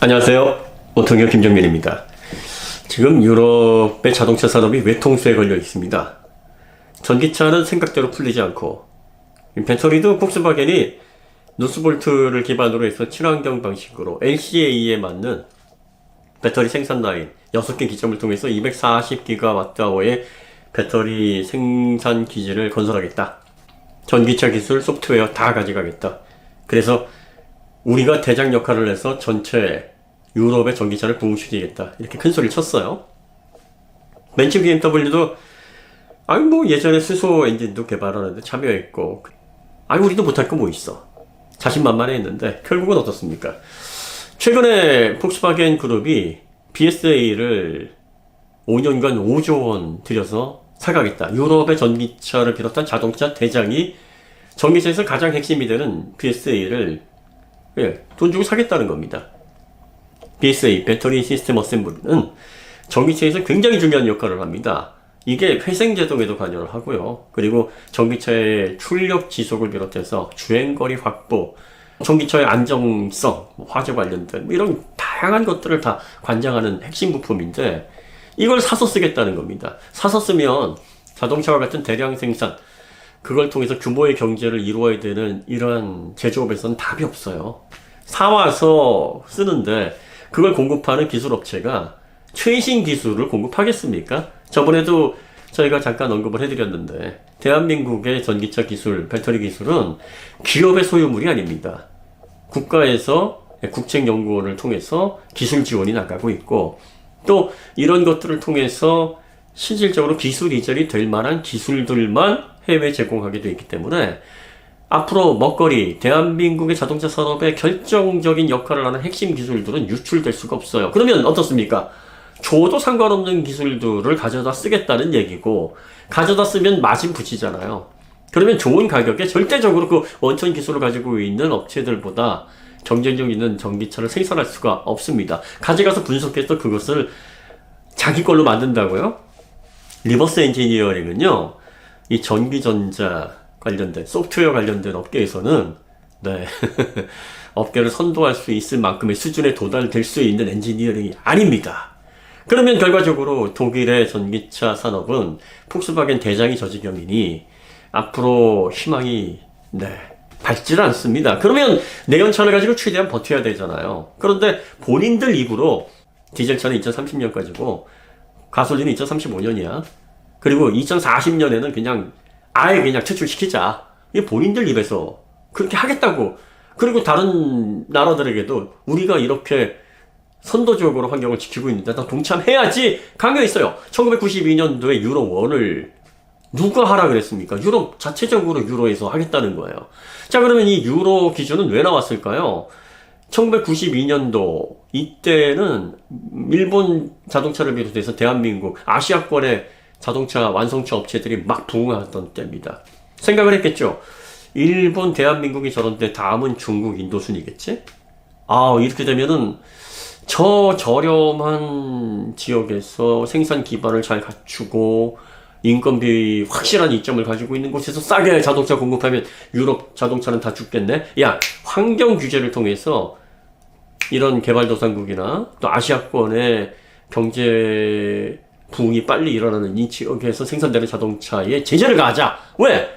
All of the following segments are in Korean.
안녕하세요. 오통역 김정민입니다. 지금 유럽의 자동차 산업이 외통수에 걸려 있습니다. 전기차는 생각대로 풀리지 않고 이 배터리도 폭스바겐이 누스볼트를 기반으로 해서 친환경 방식으로 LCA에 맞는 배터리 생산 라인 6개 기점을 통해서 240기가와트아워의 배터리 생산 기지를 건설하겠다. 전기차 기술, 소프트웨어 다 가져가겠다. 그래서 우리가 대장 역할을 해서 전체 유럽의 전기차를 부흥시키겠다. 이렇게 큰 소리를 쳤어요. 벤츠 BMW도 아니 뭐 예전에 수소 엔진도 개발하는데 참여했고 아니 우리도 못할 거 뭐 있어. 자신만만해 했는데 결국은 어떻습니까? 최근에 폭스바겐 그룹이 BSA를 5년간 5조 원 들여서 사가겠다. 유럽의 전기차를 비롯한 자동차 대장이 전기차에서 가장 핵심이 되는 BSA를 예, 돈 주고 사겠다는 겁니다. BSA, 배터리 시스템 어셈블리는 전기차에서 굉장히 중요한 역할을 합니다. 이게 회생제동에도 관여를 하고요. 그리고 전기차의 출력 지속을 비롯해서 주행거리 확보, 전기차의 안정성, 뭐 화재 관련된 뭐 이런 다양한 것들을 다 관장하는 핵심 부품인데 이걸 사서 쓰겠다는 겁니다. 사서 쓰면 자동차와 같은 대량 생산, 그걸 통해서 규모의 경제를 이루어야 되는 이러한 제조업에서는 답이 없어요. 사와서 쓰는데 그걸 공급하는 기술업체가 최신 기술을 공급하겠습니까? 저번에도 저희가 잠깐 언급을 해드렸는데 대한민국의 전기차 기술, 배터리 기술은 기업의 소유물이 아닙니다. 국가에서 국책연구원을 통해서 기술 지원이 나가고 있고 또 이런 것들을 통해서 실질적으로 기술 이전이 될 만한 기술들만 해외 제공하게 되어 있기 때문에 앞으로 먹거리, 대한민국의 자동차 산업의 결정적인 역할을 하는 핵심 기술들은 유출될 수가 없어요. 그러면 어떻습니까? 줘도 상관없는 기술들을 가져다 쓰겠다는 얘기고, 가져다 쓰면 마진 붙이잖아요. 그러면 좋은 가격에 절대적으로 그 원천 기술을 가지고 있는 업체들보다 경쟁력 있는 전기차를 생산할 수가 없습니다. 가져가서 분석해서 그것을 자기 걸로 만든다고요? 리버스 엔지니어링은요, 이 전기전자 관련된 소프트웨어 관련된 업계에서는 네 업계를 선도할 수 있을 만큼의 수준에 도달될 수 있는 엔지니어링이 아닙니다. 그러면 결과적으로 독일의 전기차 산업은 폭스바겐 대장이 저 지경이니 앞으로 희망이 네 밝지를 않습니다. 그러면 내연차를 가지고 최대한 버텨야 되잖아요. 그런데 본인들 입으로 디젤차는 2030년까지고 가솔린은 2035년이야. 그리고 2040년에는 그냥 아예 그냥 퇴출시키자. 이 본인들 입에서 그렇게 하겠다고. 그리고 다른 나라들에게도 우리가 이렇게 선도적으로 환경을 지키고 있는데 다 동참해야지 강요했어요. 1992년도에 유로 1을 누가 하라 그랬습니까? 유럽 자체적으로 유로에서 하겠다는 거예요. 자, 그러면 이 유로 기준은 왜 나왔을까요? 1992년도 이때는 일본 자동차를 비롯해서 대한민국 아시아권의 자동차 완성차 업체들이 막 부흥하던 때입니다. 생각을 했겠죠. 일본, 대한민국이 저런데 다음은 중국, 인도 순이겠지? 아, 이렇게 되면은 저 저렴한 지역에서 생산 기반을 잘 갖추고 인건비 확실한 이점을 가지고 있는 곳에서 싸게 자동차 공급하면 유럽 자동차는 다 죽겠네? 야, 환경 규제를 통해서 이런 개발도상국이나 또 아시아권의 경제 부흥이 빨리 일어나는 이 지역에서 생산되는 자동차에 제재를 가하자. 왜?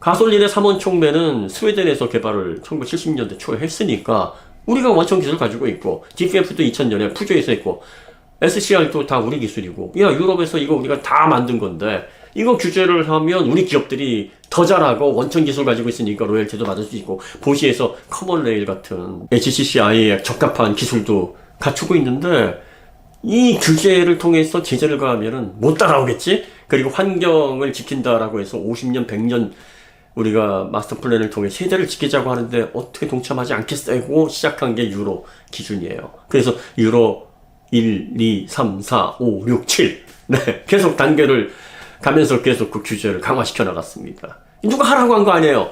가솔린의 3원 촉매는 스웨덴에서 개발을 1970년대 초에 했으니까 우리가 원천 기술 가지고 있고 DPF도 2000년에 푸조에서 했고 SCR도 다 우리 기술이고 야 유럽에서 이거 우리가 다 만든 건데 이거 규제를 하면 우리 기업들이 더 잘하고 원천 기술 가지고 있으니까 로열티도 받을 수 있고 보시에서 커먼 레일 같은 HCCI에 적합한 기술도 갖추고 있는데 이 규제를 통해서 제재를 가하면은 못 따라오겠지? 그리고 환경을 지킨다라고 해서 50년, 100년 우리가 마스터 플랜을 통해 세대를 지키자고 하는데 어떻게 동참하지 않겠어요? 시작한 게 유로 기준이에요. 그래서 유로 1, 2, 3, 4, 5, 6, 7. 네. 계속 단계를 가면서 계속 그 규제를 강화시켜 나갔습니다. 누가 하라고 한 거 아니에요.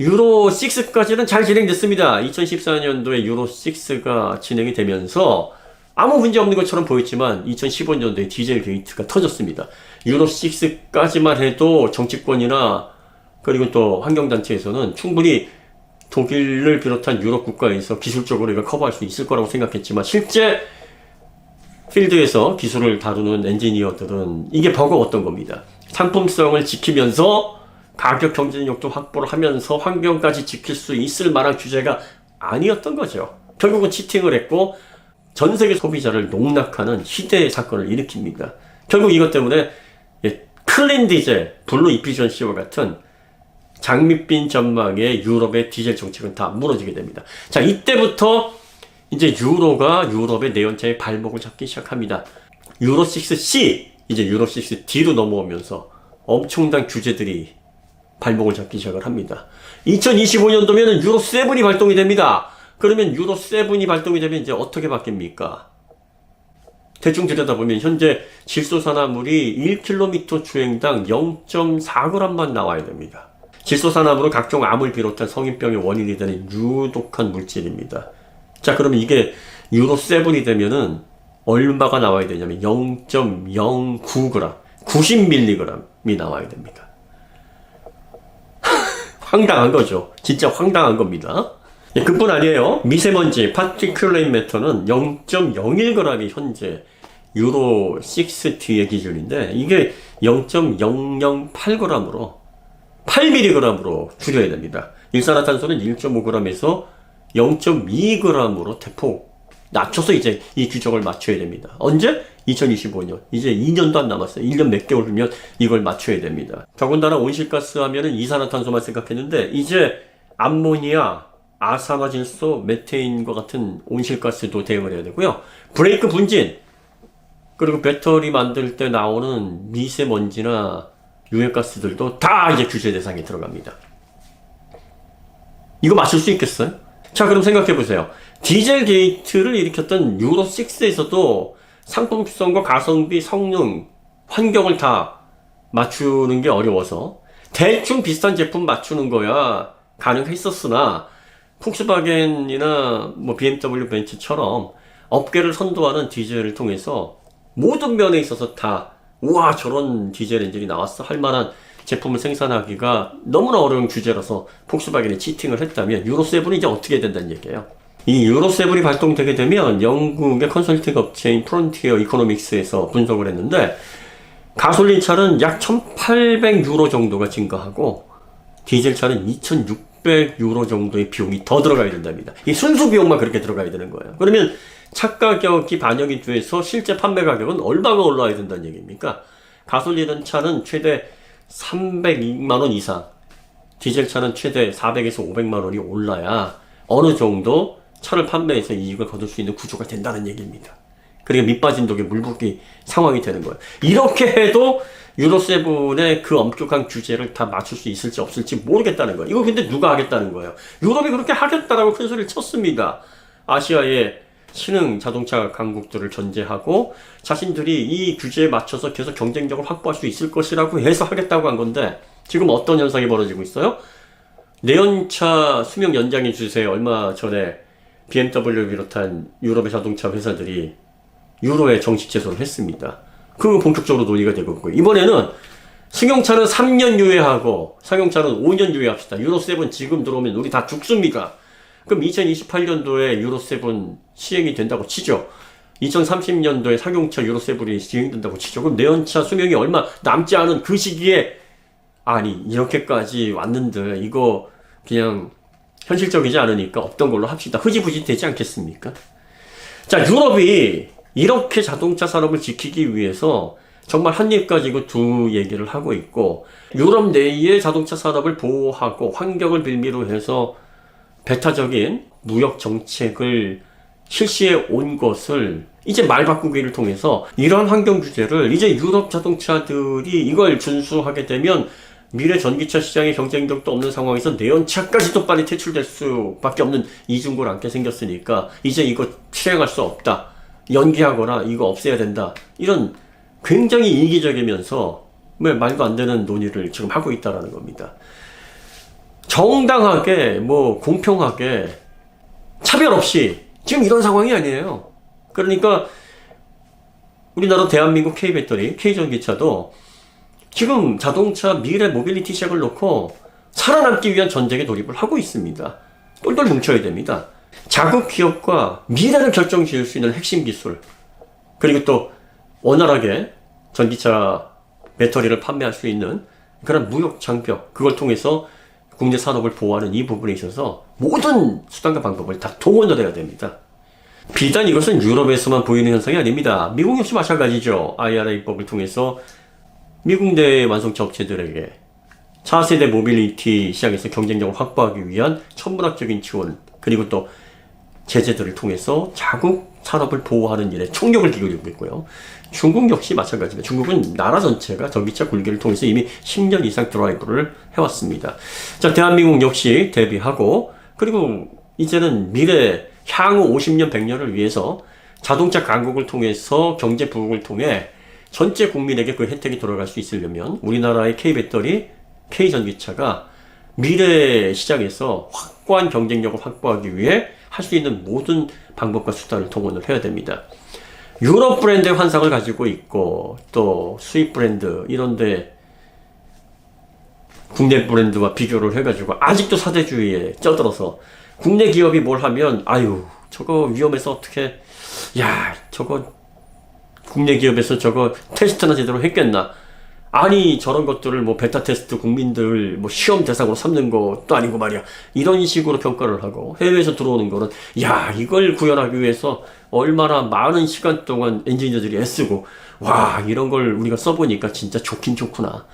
유로 6까지는 잘 진행됐습니다. 2014년도에 유로 6가 진행이 되면서 아무 문제 없는 것처럼 보였지만 2015년도에 디젤 게이트가 터졌습니다. 유로 6까지만 해도 정치권이나 그리고 또 환경단체에서는 충분히 독일을 비롯한 유럽 국가에서 기술적으로 이걸 커버할 수 있을 거라고 생각했지만 실제 필드에서 기술을 다루는 엔지니어들은 이게 버거웠던 겁니다. 상품성을 지키면서 가격 경쟁력도 확보를 하면서 환경까지 지킬 수 있을 만한 규제가 아니었던 거죠. 결국은 치팅을 했고 전 세계 소비자를 농락하는 희대의 사건을 일으킵니다. 결국 이것 때문에 예, 클린 디젤, 블루 이피전시와 같은 장밋빛 전망의 유럽의 디젤 정책은 다 무너지게 됩니다. 자, 이때부터 이제 유로가 유럽의 내연차의 발목을 잡기 시작합니다. 유로 6C, 이제 유로 6D로 넘어오면서 엄청난 규제들이 발목을 잡기 시작을 합니다. 2025년도면 유로 7이 발동이 됩니다. 그러면 유로 7이 발동이 되면 이제 어떻게 바뀝니까? 대충 들여다보면 현재 질소산화물이 1km 주행당 0.4g만 나와야 됩니다. 질소산화물은 각종 암을 비롯한 성인병의 원인이 되는 유독한 물질입니다. 자, 그러면 이게 유로 7이 되면은 얼마가 나와야 되냐면 0.09g, 90mg이 나와야 됩니다. 황당한 거죠. 진짜 황당한 겁니다. 예, 그뿐 아니에요. 미세먼지, 파티큘레인 매터는 0.01g이 현재 유로 6T의 기준인데 이게 0.008g으로 8mg으로 줄여야 됩니다. 일산화탄소는 1.5g에서 0.2g으로 대폭 낮춰서 이제 이 규정을 맞춰야 됩니다. 언제? 2025년. 이제 2년도 안 남았어요. 1년 몇 개월 후면 이걸 맞춰야 됩니다. 더군다나 온실가스 하면은 이산화탄소만 생각했는데 이제 암모니아, 아산화질소, 메테인과 같은 온실가스도 대응을 해야 되고요. 브레이크 분진, 그리고 배터리 만들 때 나오는 미세먼지나 유해가스들도 다 이제 규제 대상에 들어갑니다. 이거 맞출 수 있겠어요? 자, 그럼 생각해 보세요. 디젤 게이트를 일으켰던 유로 6에서도 상품성과 가성비, 성능, 환경을 다 맞추는 게 어려워서 대충 비슷한 제품 맞추는 거야 가능했었으나 폭스바겐이나 뭐 BMW 벤츠처럼 업계를 선도하는 디젤을 통해서 모든 면에 있어서 다 우와 저런 디젤 엔진이 나왔어 할 만한 제품을 생산하기가 너무나 어려운 규제라서 폭스바겐이 치팅을 했다면 유로7이 이제 어떻게 된다는 얘기예요. 이 유로7이 발동되게 되면 영국의 컨설팅 업체인 프론티어 이코노믹스에서 분석을 했는데 가솔린 차는 약 1800유로 정도가 증가하고 디젤 차는 2600 유로 정도의 비용이 더 들어가야 된답니다. 이 순수 비용만 그렇게 들어가야 되는 거예요. 그러면 차 가격이 반영이 돼서 실제 판매 가격은 얼마가 올라야 된다는 얘기입니까? 가솔린 차는 최대 302만 원 이상, 디젤 차는 최대 400에서 500만 원이 올라야 어느 정도 차를 판매해서 이익을 거둘 수 있는 구조가 된다는 얘기입니다. 그러니까 밑빠진 독에 물 붓기 상황이 되는 거예요. 이렇게 해도 유로7의 그 엄격한 규제를 다 맞출 수 있을지 없을지 모르겠다는 거예요. 이거 근데 누가 하겠다는 거예요? 유럽이 그렇게 하겠다라고 큰 소리를 쳤습니다. 아시아의 신흥 자동차 강국들을 전제하고 자신들이 이 규제에 맞춰서 계속 경쟁력을 확보할 수 있을 것이라고 해서 하겠다고 한 건데 지금 어떤 현상이 벌어지고 있어요? 내연차 수명 연장해 주세요. 얼마 전에 BMW 비롯한 유럽의 자동차 회사들이 유로에 정식 제소를 했습니다. 그거 본격적으로 논의가 되고 있고요. 이번에는 승용차는 3년 유예하고 상용차는 5년 유예합시다. 유로 7 지금 들어오면 우리 다 죽습니까? 그럼 2028년도에 유로 7 시행이 된다고 치죠. 2030년도에 상용차 유로 7이 시행된다고 치죠. 그럼 내연차 수명이 얼마 남지 않은 그 시기에 아니 이렇게까지 왔는데 이거 그냥 현실적이지 않으니까 없던 걸로 합시다. 흐지부지 되지 않겠습니까? 자, 유럽이 이렇게 자동차 산업을 지키기 위해서 정말 한 입 가지고 두 얘기를 하고 있고 유럽 내의 자동차 산업을 보호하고 환경을 빌미로 해서 배타적인 무역 정책을 실시해 온 것을 이제 말 바꾸기를 통해서 이러한 환경 규제를 이제 유럽 자동차들이 이걸 준수하게 되면 미래 전기차 시장의 경쟁력도 없는 상황에서 내연차까지도 빨리 퇴출될 수밖에 없는 이중고를 안게 생겼으니까 이제 이거 실행할 수 없다. 연기하거나 이거 없애야 된다. 이런 굉장히 이기적이면서 왜 말도 안 되는 논의를 지금 하고 있다라는 겁니다. 정당하게 뭐 공평하게 차별 없이 지금 이런 상황이 아니에요. 그러니까 우리나라 대한민국 K배터리, K전기차도 지금 자동차 미래 모빌리티 시장을 놓고 살아남기 위한 전쟁에 돌입을 하고 있습니다. 똘똘 뭉쳐야 됩니다. 자국 기업과 미래를 결정 지을 수 있는 핵심 기술, 그리고 또 원활하게 전기차 배터리를 판매할 수 있는 그런 무역 장벽, 그걸 통해서 국내 산업을 보호하는 이 부분에 있어서 모든 수단과 방법을 다 동원을 해야 됩니다. 비단 이것은 유럽에서만 보이는 현상이 아닙니다. 미국 역시 마찬가지죠. IRA 입법을 통해서 미국 내 완성차 업체들에게 차세대 모빌리티 시장에서 경쟁력을 확보하기 위한 천문학적인 지원 그리고 또 제재들을 통해서 자국 산업을 보호하는 일에 총력을 기울이고 있고요. 중국 역시 마찬가지입니다. 중국은 나라 전체가 전기차 굴기를 통해서 이미 10년 이상 드라이브를 해왔습니다. 자, 대한민국 역시 대비하고 그리고 이제는 미래 향후 50년, 100년을 위해서 자동차 강국을 통해서 경제 부흥을 통해 전체 국민에게 그 혜택이 돌아갈 수 있으려면 우리나라의 K배터리, K전기차가 미래 시장에서 확고한 경쟁력을 확보하기 위해 할 수 있는 모든 방법과 수단을 동원을 해야 됩니다. 유럽 브랜드의 환상을 가지고 있고 또 수입 브랜드 이런데 국내 브랜드와 비교를 해가지고 아직도 사대주의에 쩌들어서 국내 기업이 뭘 하면 아유 저거 위험해서 어떻게 야 저거 국내 기업에서 저거 테스트나 제대로 했겠나 아니 저런 것들을 뭐 베타 테스트 국민들 뭐 시험 대상으로 삼는 것도 아니고 말이야 이런 식으로 평가를 하고 해외에서 들어오는 거는 야 이걸 구현하기 위해서 얼마나 많은 시간 동안 엔지니어들이 애쓰고 와 이런 걸 우리가 써보니까 진짜 좋긴 좋구나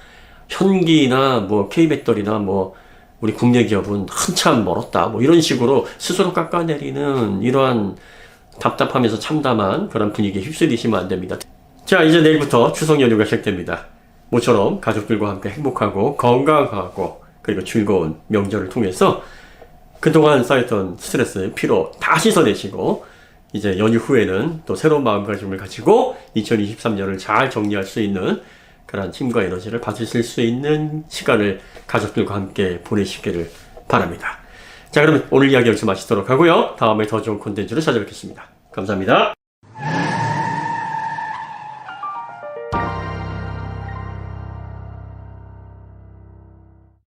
현기나 뭐 K배터리나 뭐 우리 국내 기업은 한참 멀었다 뭐 이런 식으로 스스로 깎아내리는 이러한 답답하면서 참담한 그런 분위기에 휩쓸리시면 안 됩니다. 자, 이제 내일부터 추석 연휴가 시작됩니다. 모처럼 가족들과 함께 행복하고 건강하고 그리고 즐거운 명절을 통해서 그동안 쌓였던 스트레스, 피로 다 씻어내시고 이제 연휴 후에는 또 새로운 마음가짐을 가지고 2023년을 잘 정리할 수 있는 그런 힘과 에너지를 받으실 수 있는 시간을 가족들과 함께 보내시기를 바랍니다. 자, 그러면 오늘 이야기 여기서 마치도록 하고요. 다음에 더 좋은 콘텐츠로 찾아뵙겠습니다. 감사합니다.